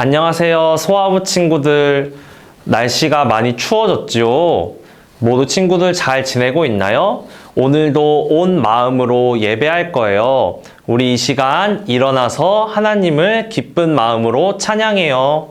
안녕하세요, 소아부 친구들. 날씨가 많이 추워졌지요? 모두 친구들 잘 지내고 있나요? 오늘도 온 마음으로 예배할 거예요. 우리 이 시간 일어나서 하나님을 기쁜 마음으로 찬양해요.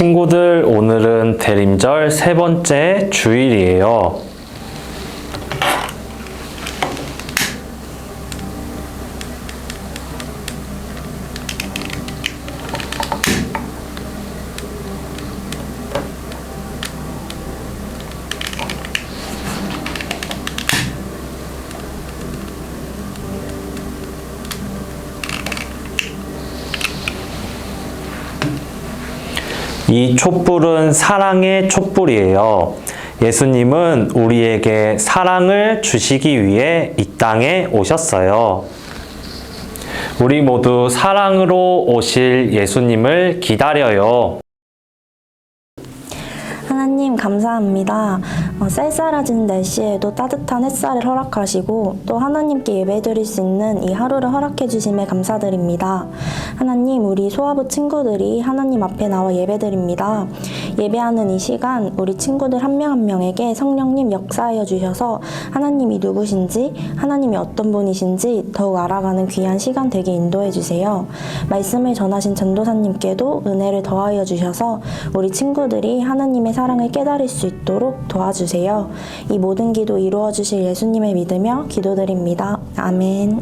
친구들, 오늘은 대림절 세 번째 주일이에요. 이 촛불은 사랑의 촛불이에요. 예수님은 우리에게 사랑을 주시기 위해 이 땅에 오셨어요. 우리 모두 사랑으로 오실 예수님을 기다려요. 하나님 감사합니다. 어, 쌀쌀해진 날씨에도 따뜻한 햇살을 허락하시고 또 하나님께 예배드릴 수 있는 이 하루를 허락해 주심에 감사드립니다. 하나님 우리 소아부 친구들이 하나님 앞에 나와 예배드립니다. 예배하는 이 시간 우리 친구들 한명한 명에게 성령님 역사하여 주셔서 하나님이 누구신지 하나님이 어떤 분이신지 더욱 알아가는 귀한 시간 되게 인도해 주세요. 말씀을 전하신 전도사님께도 은혜를 더하여 주셔서 우리 친구들이 하나님의 사랑을 깨달을 수 있도록 도와주세요. 이 모든 기도 이루어 주실 예수님을 믿으며 기도드립니다. 아멘.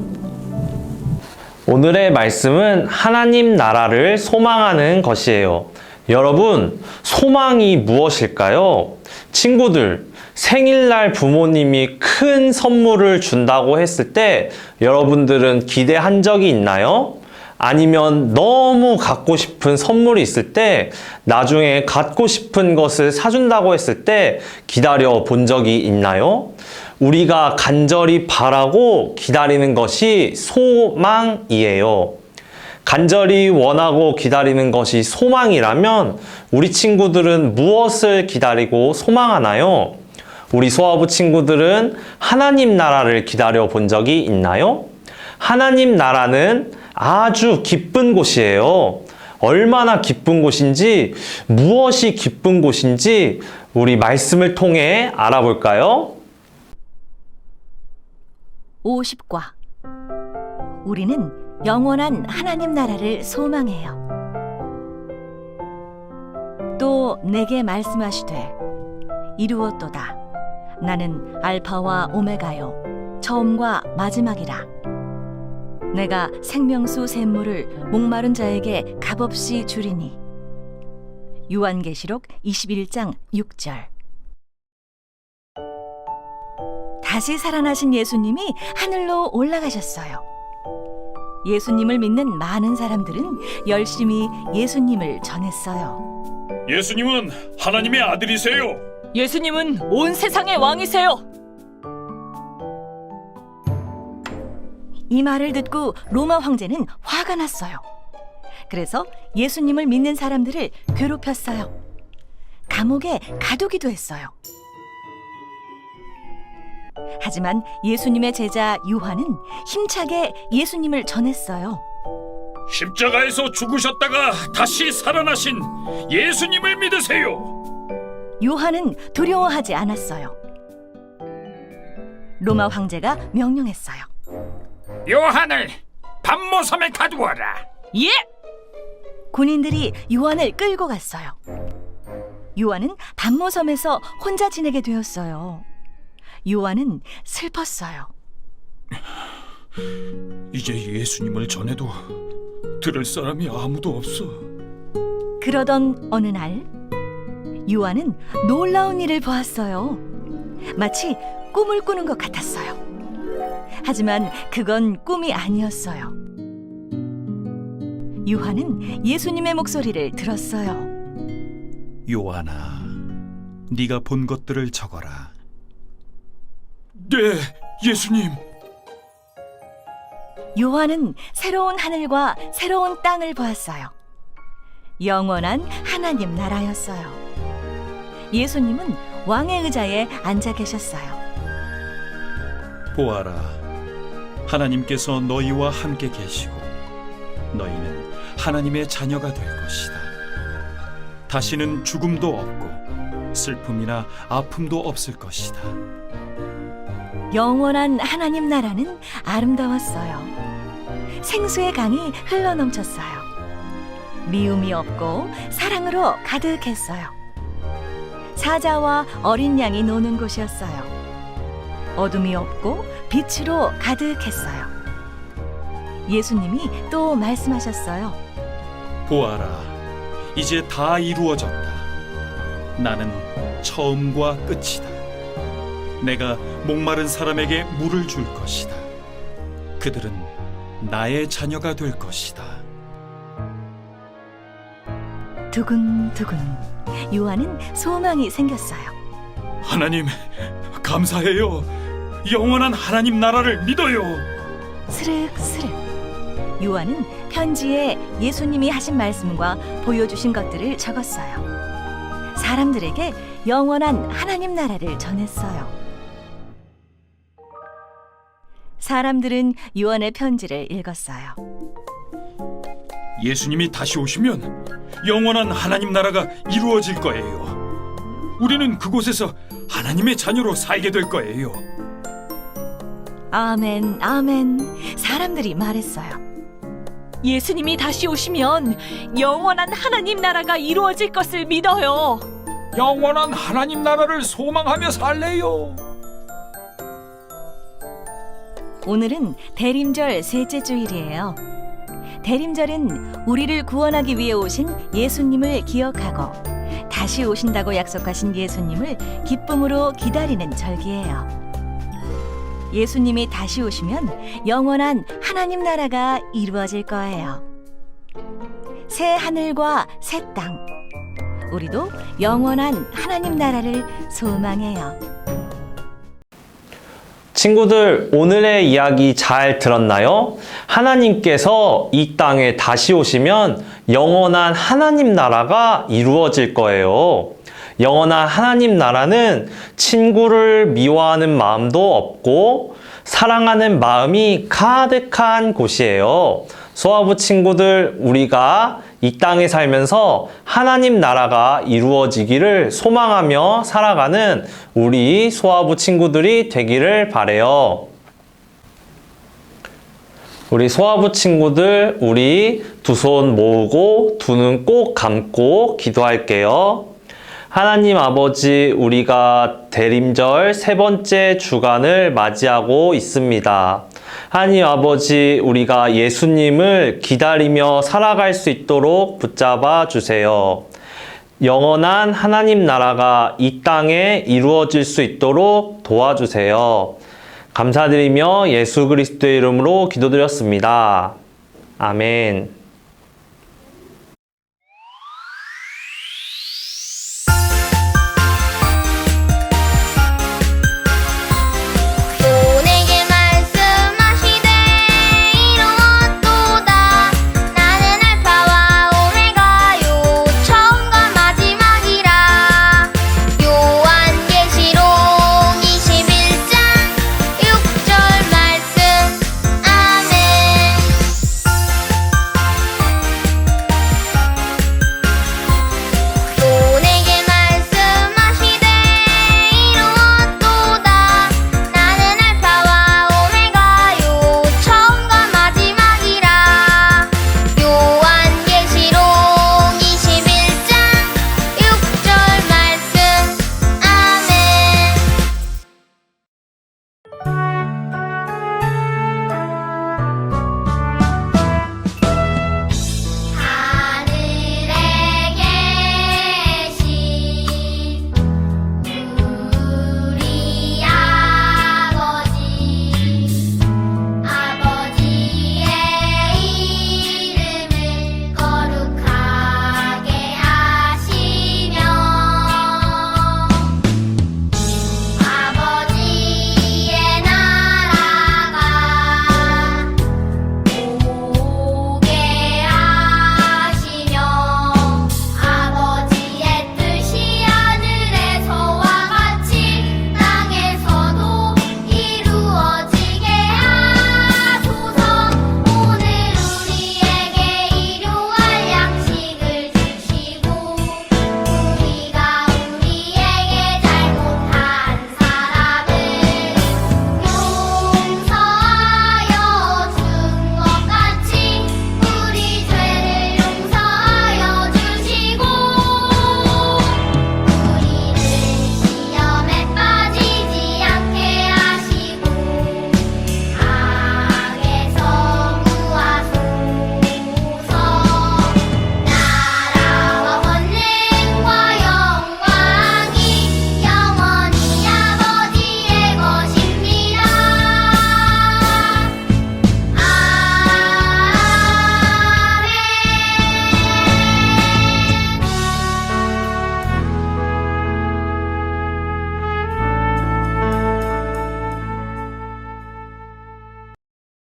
오늘의 말씀은 하나님 나라를 소망하는 것이에요. 여러분, 소망이 무엇일까요? 친구들, 생일날 부모님이 큰 선물을 준다고 했을 때 여러분들은 기대한 적이 있나요? 아니면 너무 갖고 싶은 선물이 있을 때 나중에 갖고 싶은 것을 사준다고 했을 때 기다려 본 적이 있나요? 우리가 간절히 바라고 기다리는 것이 소망이에요. 간절히 원하고 기다리는 것이 소망이라면 우리 친구들은 무엇을 기다리고 소망하나요? 우리 소아부 친구들은 하나님 나라를 기다려 본 적이 있나요? 하나님 나라는 아주 기쁜 곳이에요. 얼마나 기쁜 곳인지, 무엇이 기쁜 곳인지 우리 말씀을 통해 알아볼까요? 50과 우리는 영원한 하나님 나라를 소망해요. 또 내게 말씀하시되 이루었도다. 나는 알파와 오메가요 처음과 마지막이라. 내가 생명수 샘물을 목마른 자에게 값없이 주리니. 요한계시록 21장 6절. 다시 살아나신 예수님이 하늘로 올라가셨어요. 예수님을 믿는 많은 사람들은 열심히 예수님을 전했어요. 예수님은 하나님의 아들이세요. 예수님은 온 세상의 왕이세요. 이 말을 듣고 로마 황제는 화가 났어요. 그래서 예수님을 믿는 사람들을 괴롭혔어요. 감옥에 가두기도 했어요. 하지만 예수님의 제자 요한은 힘차게 예수님을 전했어요. 십자가에서 죽으셨다가 다시 살아나신 예수님을 믿으세요. 요한은 두려워하지 않았어요. 로마 황제가 명령했어요. 요한을 반모섬에 가두어라. 예! 군인들이 요한을 끌고 갔어요. 요한은 단모섬에서 혼자 지내게 되었어요. 요한은 슬펐어요. 이제 예수님을 전해도 들을 사람이 아무도 없어. 그러던 어느 날 요한은 놀라운 일을 보았어요. 마치 꿈을 꾸는 것 같았어요. 하지만 그건 꿈이 아니었어요. 요한은 예수님의 목소리를 들었어요. 요한아, 네가 본 것들을 적어라. 네, 예수님. 요한은 새로운 하늘과 새로운 땅을 보았어요. 영원한 하나님 나라였어요. 예수님은 왕의 의자에 앉아 계셨어요. 보아라, 하나님께서 너희와 함께 계시고 너희는 하나님의 자녀가 될 것이다. 다시는 죽음도 없고 슬픔이나 아픔도 없을 것이다. 영원한 하나님 나라는 아름다웠어요. 생수의 강이 흘러넘쳤어요. 미움이 없고 사랑으로 가득했어요. 사자와 어린 양이 노는 곳이었어요. 어둠이 없고 빛으로 가득했어요. 예수님이 또 말씀하셨어요. 보아라, 이제 다 이루어졌다. 나는 처음과 끝이다. 내가 목마른 사람에게 물을 줄 것이다. 그들은 나의 자녀가 될 것이다. 두근두근 요한은 소망이 생겼어요. 하나님, 감사해요. 영원한 하나님 나라를 믿어요. 스륵스륵 요한은 편지에 예수님이 하신 말씀과 보여주신 것들을 적었어요. 사람들에게 영원한 하나님 나라를 전했어요. 사람들은 요한의 편지를 읽었어요. 예수님이 다시 오시면 영원한 하나님 나라가 이루어질 거예요. 우리는 그곳에서 하나님의 자녀로 살게 될 거예요. 아멘, 아멘. 사람들이 말했어요. 예수님이 다시 오시면 영원한 하나님 나라가 이루어질 것을 믿어요. 영원한 하나님 나라를 소망하며 살래요. 오늘은 대림절 셋째 주일이에요. 대림절은 우리를 구원하기 위해 오신 예수님을 기억하고 다시 오신다고 약속하신 예수님을 기쁨으로 기다리는 절기예요. 예수님이 다시 오시면 영원한 하나님 나라가 이루어질 거예요. 새 하늘과 새 땅. 우리도 영원한 하나님 나라를 소망해요. 친구들, 오늘의 이야기 잘 들었나요? 하나님께서 이 땅에 다시 오시면 영원한 하나님 나라가 이루어질 거예요. 영원한 하나님 나라는 친구를 미워하는 마음도 없고 사랑하는 마음이 가득한 곳이에요. 소아부 친구들, 우리가 이 땅에 살면서 하나님 나라가 이루어지기를 소망하며 살아가는 우리 소아부 친구들이 되기를 바래요. 우리 소아부 친구들, 우리 두 손 모으고 두 눈 꼭 감고 기도할게요. 하나님 아버지, 우리가 대림절 세 번째 주간을 맞이하고 있습니다. 하나님 아버지, 우리가 예수님을 기다리며 살아갈 수 있도록 붙잡아 주세요. 영원한 하나님 나라가 이 땅에 이루어질 수 있도록 도와주세요. 감사드리며 예수 그리스도의 이름으로 기도드렸습니다. 아멘.